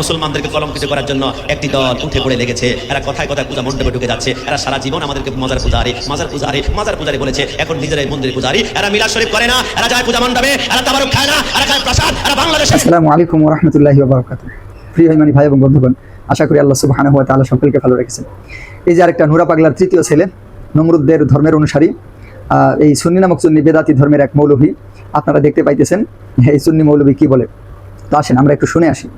মুসলমানদেরকে কলঙ্কিত করার জন্য একটি দল উঠে পড়ে লেগেছে। এরা কথায় কথায় পূজা মণ্ডপে ঢুকে যাচ্ছে। এরা সারা জীবন আমাদেরকে মজার পূজারি, মাজার পূজারি মাজার পূজারি বলেছে। এখন নিজেরাই মন্দির পূজারি। এরা মিলাদ শরীফ করে না। এরা যায় পূজা মণ্ডপে। এরা তাবারুক খায় না। এরা খায় প্রসাদ। এরা বাংলাদেশে আসসালামু আলাইকুম রহমতুল্লাহি বারাকাত প্রিয় ইমানি ভাই এবং বন্ধুগণ, আশা করি আল্লাহ সুবহানাহু ওয়া তাআলা সকলকে ভালো রেখেছেন। এই যে আরেকটা নুরা পাগলার তৃতীয় ছেলে, নমরুদদের ধর্মের অনুসারী এই সুন্নি নামক সুন্নি বেদাতি ধর্মের এক মৌলভী, আপনারা দেখতে পাইতেছেন, এই সুন্নি মৌলভী কি বলে? তো আসেন, আমরা একটু শুনে আসি।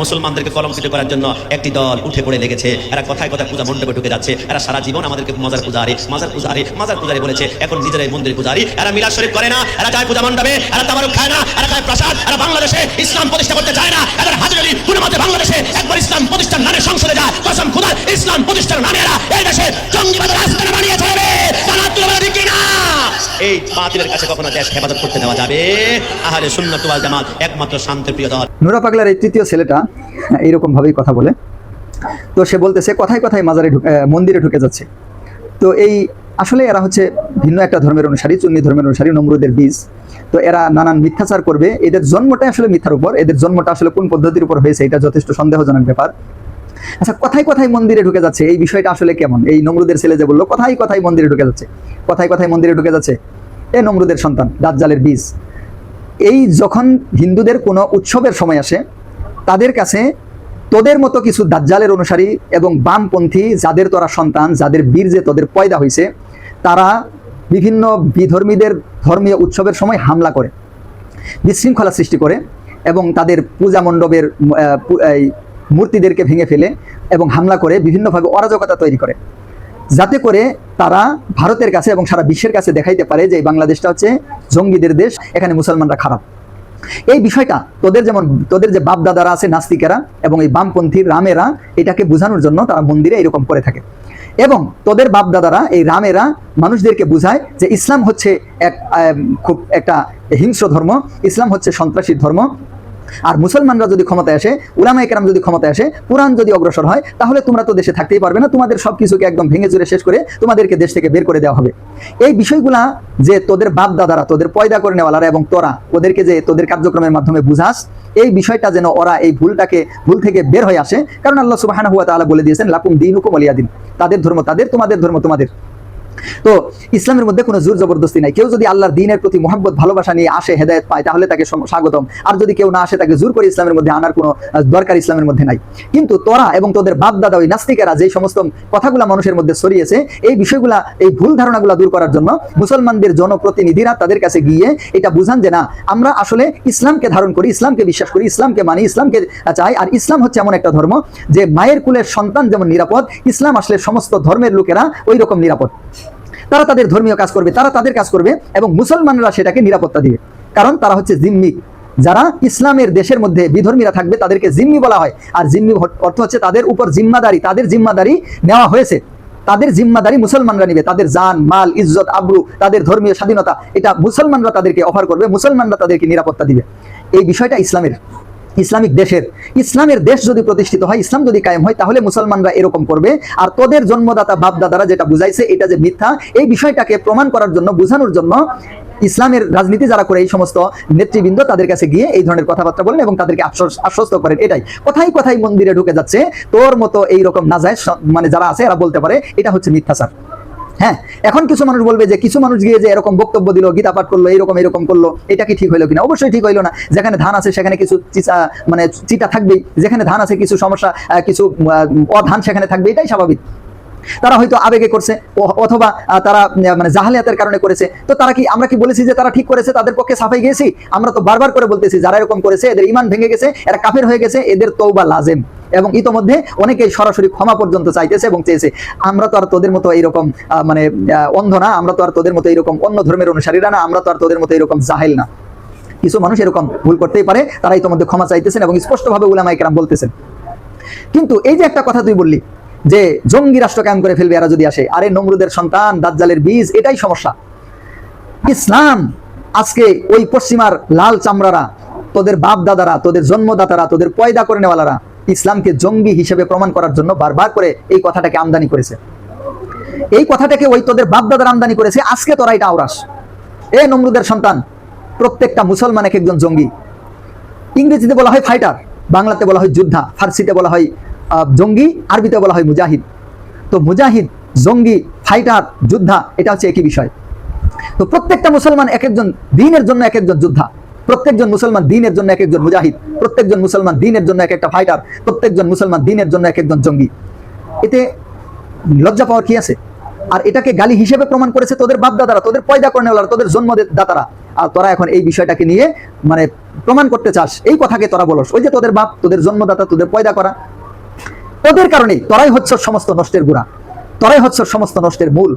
মুসলমানদেরকে কলঙ্কিত করার জন্য একটি দল উঠে পড়ে লেগেছে। এরা কথায় কথায় পূজা মণ্ডপে ঢুকে যাচ্ছে। এরা সারা জীবন আমাদেরকে মজার পূজারি, মাজার পূজারি মাজার পূজারি বলেছে। এখন নিজেরাই মন্দির পূজারি। এরা মিলাদ শরীফ করে না। এরা যায় পূজা মণ্ডপে। এরা তাবারুক খায় না। এরা খায় প্রসাদ। এরা বাংলাদেশে ইসলাম প্রতিষ্ঠা করতে চায় না। এদের হাতে যদি কোনো মতে বাংলাদেশে একবার ইসলাম প্রতিষ্ঠার নামে সংসদে যায়। কসম খুদার ইসলাম প্রতিষ্ঠার নামে এরা এই দেশে জঙ্গিবাদের রাজধানী বানিয়েছে। এই বাতিলের কাছে কখনো দেশ হেফাজত করতে দেওয়া যাবে? আহারে সুন্নত ওয়াল জামাত একমাত্র শান্তিপ্রিয় দল। নুরা পাগলার এই তৃতীয় ছেলেটা এইরকম ভাবেই কথা বলে। তো সে বলতেছে, কথায় কথায় মাজারে মন্দিরে ঢুকে যাচ্ছে। তো এই, আসলে এরা হচ্ছে ভিন্ন একটা ধর্মের অনুসারী, চুন্নি ধর্মের অনুসারী, নমরুদের বীজ। তো এরা নানান মিথ্যাচার করবে। এদের জন্মটাই আসলে মিথ্যার উপর। এদের জন্মটা আসলে কোন পদ্ধতির উপর হয়েছে, এটা যথেষ্ট সন্দেহজনক ব্যাপার। আচ্ছা কথায় কথায় মন্দিরে ঢুকে যাচ্ছে। এই বিষয়টা আসলে কেমন? এই নমরুদের ছেলে যে বলল, কথায় কথায় মন্দিরে ঢুকে যাচ্ছে। কথায় কথায় মন্দিরে ঢুকে যাচ্ছে। এ নমরুদের সন্তান, দাজ্জালের বীজ। এই যখন হিন্দুদের কোনো উৎসবের সময় আসে, তাদের কাছে তোদের মতো কিছু দাজ্জালের অনুসারী এবং বামপন্থী, যাদের তোরা সন্তান, যাদের বীর্যে তোদের পয়দা হয়েছে তারা বিভিন্ন বিধর্মীদের ধর্মীয় উৎসবের সময় হামলা করে, বিশৃঙ্খলা সৃষ্টি করে এবং তাদের পূজা মণ্ডপের মূর্তিদেরকে ভেঙে ফেলে এবং হামলা করে বিভিন্নভাবে অরাজকতা তৈরি করে। যাতে করে তারা ভারতের কাছে এবং সারা বিশ্বের কাছে দেখাইতে পারে যে বাংলাদেশটা হচ্ছে জঙ্গিদের দেশ, এখানে মুসলমানরা খারাপ। এই বিষয়টা তোদের যেমন, তোদের যে বাপ দাদারা আছে, নাস্তিকেরা এবং এই বামপন্থী রামেরা, এটাকে বোঝানোর জন্য তারা মন্দিরে এরকম করে থাকে। এবং তোদের বাপ দাদারা এই রামেরা মানুষদেরকে বোঝায় যে ইসলাম হচ্ছে এক খুব একটা হিংস্র ধর্ম, ইসলাম হচ্ছে সন্ত্রাসী ধর্ম আর মুসলমানরা যদি ক্ষমতায় আসে উলামা একরাম যদি ক্ষমতায় আসে, কোরআন যদি অগ্রসর হয়, তাহলে তোমরা তো দেশে থাকতেই পারবে না, তোমাদের সব কিছুকে একদম ভেঙে চুরে শেষ করে তোমাদেরকে দেশ থেকে বের করে দেওয়া হবে। এই বিষয়গুলা যে তোদের বাপ দাদারা তোদের পয়দা করে নেওয়ালারা এবং তোরা, ওদেরকে যে তোদের কার্যক্রমের মাধ্যমে বুঝাস, এই বিষয়টা যেন ওরা এই ভুলটাকে, ভুল থেকে বের হয়ে আসে, কারণ আল্লাহ সুবাহানা হুয়া তাআলা বলে দিয়েছেন, লাকুম দিন হুকুম আলিয়াদিন তাদের ধর্ম তাদের, তোমাদের ধর্ম তোমাদের। তো ইসলামের মধ্যে কোনো জোর জবরদস্তি নাই। কেউ যদি আল্লাহর দিনের প্রতি মহব্বত, ভালোবাসা নিয়ে আসে, হেদায়ত পায়, তাহলে তাকে স্বাগতম। আর যদি কেউ না আসে, তাকে জোর করে ইসলামের মধ্যে আনার কোনো দরকার ইসলামের মধ্যে নাই। কিন্তু তোরা এবং তোদের বাপ দাদা ওই নাস্তিকেরা যে সমস্ত কথাগুলা মানুষের মধ্যে ছড়িয়েছে, এই বিষয়গুলা, এই ভুল ধারণাগুলা দূর করার জন্য মুসলমানদের জনপ্রতিনিধিরা তাদের কাছে গিয়ে এটা বুঝান যে, না, আমরা আসলে ইসলামকে ধারণ করি, ইসলামকে বিশ্বাস করি, ইসলামকে মানি, ইসলামকে চাই। আর ইসলাম হচ্ছে এমন একটা ধর্ম যে, মায়ের কুলের সন্তান যেমন নিরাপদ, ইসলাম আসলে সমস্ত ধর্মের লোকেরা ওই রকম নিরাপদ। তারা তাদের ধর্মীয় কাজ করবে, তারা তাদের কাজ করবে এবং মুসলমানরা সেটাকে নিরাপত্তা দিবে। কারণ তারা হচ্ছে জিম্মি। যারা ইসলামের দেশের মধ্যে বিধর্মীরা থাকবে, তাদেরকে জিম্মি বলা হয়। আর জিম্মি অর্থ হচ্ছে তাদের উপর জিম্মাদারি, তাদের জিম্মাদারি নেওয়া হয়েছে। তাদের জিম্মাদারি মুসলমানরা নিবে। তাদের জান, মাল, ইজ্জত, আব্রু, তাদের ধর্মীয় স্বাধীনতা, এটা মুসলমানরা তাদেরকে অফার করবে, মুসলমানরা তাদেরকে নিরাপত্তা দিবে। এই বিষয়টা ইসলামের। ইসলামিক দেশের, ইসলামের দেশ যদি প্রতিষ্ঠিত হয়, ইসলাম যদি কায়েম হয়, তাহলে মুসলমানরা এরকম করবে। আর তোদের জন্মদাতা বাপ দাদারা যেটা বুঝাইছে, এটা যে মিথ্যা, এই বিষয়টাকে প্রমাণ করার জন্য, বোঝানোর জন্য ইসলামের রাজনীতি যারা করে, এই সমস্ত নেতৃবৃন্দ তাদের কাছে গিয়ে এই ধরনের কথাবার্তা বলেন এবং তাদেরকে আশ্বস্ত করেন। এটাই। কোথায় কোথায় মন্দিরে ঢুকে যাচ্ছে, তোর মতো এই রকম নাজায় মানে যারা আছে, এরা বলতে পারে, এটা হচ্ছে মিথ্যাচার। হ্যাঁ এখন কিছু মানুষ বলবে যে, কিছু মানুষ গিয়ে যে এরকম বক্তব্য দিল গীতা পাঠ করল, এরকম এরকম করল, এটা কি ঠিক হইল কিনা? অবশ্যই ঠিক হইল না। যেখানে ধান আছে, সেখানে কিছু মানে চিটা থাকবেই। যেখানে ধান আছে, কিছু সমস্যা কিছু অধান সেখানে থাকবে, এটাই স্বাভাবিক। তারা হয়তো আবেগে করছে অথবা তারা মানে জাহালিয়াতের কারণে করেছে। তো তারা কি, আমরা কি বলেছি যে তারা ঠিক করেছে, তাদের পক্ষে সাফাই গিয়েছি? আমরা তো বারবার করে বলতেছি, যারা এরকম করেছে, এদের ইমান ভেঙে গেছে, এরা কাফের হয়ে গেছে, এদের তৌবা লাজেম। এবং ইতোমধ্যে অনেকেই সরাসরি ক্ষমা পর্যন্ত চাইতেছে এবং চেয়েছে। আমরা তো আর তোদের মতো এইরকম মানে অন্ধ না, আমরা তো আর তোদের মতো এইরকম অন্য ধর্মের অনুসারীরা না, আমরা তো আর তোদের মতো এরকম জাহেল না। কিছু মানুষ এরকম ভুল করতেই পারে, তারা ইতোমধ্যে ক্ষমা চাইতেছেন এবং স্পষ্টভাবে উলামাইকেরাম বলতেছেন। কিন্তু এই যে একটা কথা তুই বললি যে জঙ্গি রাষ্ট্র কায়েম করে ফেলবে এরা যদি আসে, আরে নমরুদের সন্তান, দাজ্জালের বীজ, এটাই সমস্যা। ইসলাম, আজকে ওই পশ্চিমার লাল চামড়ারা, তোদের বাপ দাদারা তোদের জন্মদাতারা, তোদের পয়দা করে নেওয়ালারা, ইসলামকে জঙ্গি হিসেবে প্রমাণ করার জন্য বারবার করে এই কথাটাকে আমদানি করেছে। এই কথাটাকে ওই তোদের বাপ দাদার আমদানি করেছে, আজকে তোরা এটা আওরাস এ নমরুদের সন্তান, প্রত্যেকটা মুসলমান এক একজন জঙ্গি। ইংরেজিতে বলা হয় ফাইটার, বাংলাতে বলা হয় যোদ্ধা, ফার্সিতে বলা হয় জঙ্গি আরবিতে বলা হয় মুজাহিদ। তো মুজাহিদ, জঙ্গি, ফাইটার, যোদ্ধা, এটা হচ্ছে একই বিষয়। তো প্রত্যেকটা মুসলমান এক একজন দিনের জন্য এক একজন যোদ্ধা। প্রত্যেকজন মুসলমান দিনের জন্য এক একজন মুজাহিদ। প্রত্যেকজন মুসলমান দিনের জন্য এক একটা ফাইটার। প্রত্যেকজন মুসলমান দিনের জন্য এক একজন জঙ্গি। এতে লজ্জা পাওয়ার কি আছে? আর এটাকে গালি হিসেবে প্রমাণ করেছে তোদের বাপ দাদারা তোদের পয়দা করেনেওয়ালারা তোদের জন্ম দাতারা আর তোরা এখন এই বিষয়টাকে নিয়ে মানে প্রমাণ করতে চাস। এই কথাকে তোরা বলস। ওই যে তোদের বাপ, তোদের জন্মদাতা, তোদের পয়দা করা তোদের কারণেই তোরাই হচ্ছে সমস্ত নষ্টের গুড়া তোরাই হচ্ছে সমস্ত নষ্টের মূল।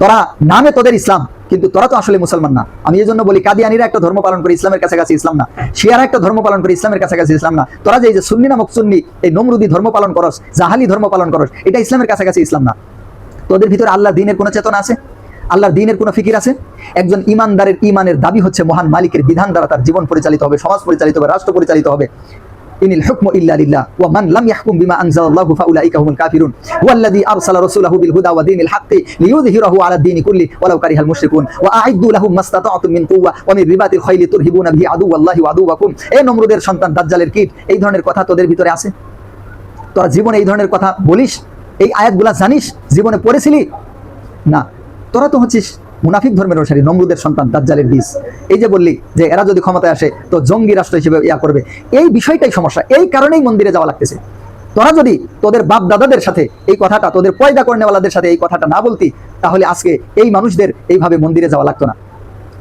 তোরা নামে তোদের ইসলাম, কিন্তু তোরা তো আসলে মুসলমান না। আমি এই জন্য বলি, কাদিয়ানিরা একটা ধর্ম পালন করে ইসলামের কাছাকাছি ইসলাম না। শিয়ারা একটা ধর্ম পালন করে ইসলামের কাছাকাছি ইসলাম না। তোরা যে সুন্নি নামক সুন্নি, এই নমরুদি ধর্ম পালন করস, জাহালি ধর্ম পালন করস, এটা ইসলামের কাছাকাছি ইসলাম না। তোদের ভিতরে আল্লাহ দিনের কোনো চেতনা আছে? আল্লাহর দিনের কোনো ফিকির আছে? একজন ইমানদারের ইমানের দাবি হচ্ছে মহান মালিকের বিধান দ্বারা তার জীবন পরিচালিত হবে, সমাজ পরিচালিত হবে, রাষ্ট্র পরিচালিত হবে। ইনিল হুকমু ইল্লা লিল্লাহ, ওয়া মান লাম ইয়াহকুম বিমা আনজালাল্লাহু ফাউলাইকা হুমুল কাফিরুন, ওয়াল্লাযী আরসালা রাসূলাহু বিল হুদা ওয়া দীনিল হাক্কি লিইয়ুযহিরাহু আলা কুল্লি ওয়ালাউ কারিহাল মুশরিকুন, ওয়া লাহুম মাস্তাতা'তুম মিন কুওয়া, ওয়া মিন রিবাতিল তুরহিবুনা বিহি আদুওয়াল্লাহি ওয়া আদুওয়াকুম। এ নমরুদের সন্তান দাজ্জালের কীট, এই ধরনের কথা তোদের ভিতরে আছে? তোরা জীবনে এই ধরনের কথা বলিস? এই আয়াতগুলা জানিস? জীবনে পড়েছিলি? না। তোরা তো হচ্ছিস মুনাফিক ধর্মের অনুসারী নমরুদের সন্তান দাজ্জালের বীজ। এই যে বললি যে এরা যদি ক্ষমতায় আসে, তো জঙ্গি রাষ্ট্র হিসেবে ইয়া করবে। এই বিষয়টাই সমস্যা। এই কারণেই মন্দিরে যাওয়া লাগতেছে। তোরা যদি তোদের বাপ দাদাদের সাথে এই কথাটা, তোদের পয়দা করেনেওয়ালাদের সাথে এই কথাটা না বলতি, তাহলে আজকে এই মানুষদের এইভাবে মন্দিরে যাওয়া লাগতো না।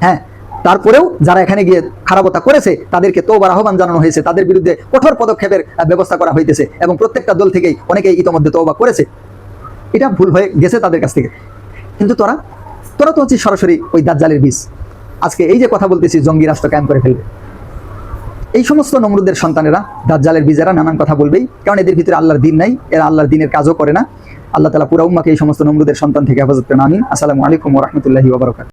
হ্যাঁ তারপরেও যারা এখানে গিয়ে খারাপতা করেছে, তাদেরকে তোবার আহ্বান জানানো হয়েছে, তাদের বিরুদ্ধে কঠোর পদক্ষেপের ব্যবস্থা করা হইতেছে এবং প্রত্যেকটা দল থেকেই অনেকেই ইতোমধ্যে তোবা করেছে। এটা ভুল হয়ে গেছে তাদের কাছ থেকে। কিন্তু তোরা তোরা তো হচ্ছে সরাসরি ওই দাজ্জালের বীজ। আজকে এই যে কথা বলতেছি জঙ্গি রাষ্ট্র ক্যাম্প করে ফেলবে। এই সমস্ত নমরুদের সন্তানেরা, দাজ্জালের বীজেরা নানান কথা বলবেই, কারণ এদের ভিতরে আল্লাহর দিন নাই, এরা আল্লাহর দিনের কাজও করে না। আল্লাহ তালা পুরা উম্মাকে এই সমস্ত নমরুদের সন্তান থেকে হেফাজত করেন, আমিন। আসসালামু আলাইকুম রহমতুল্লাহি ওবরাকাত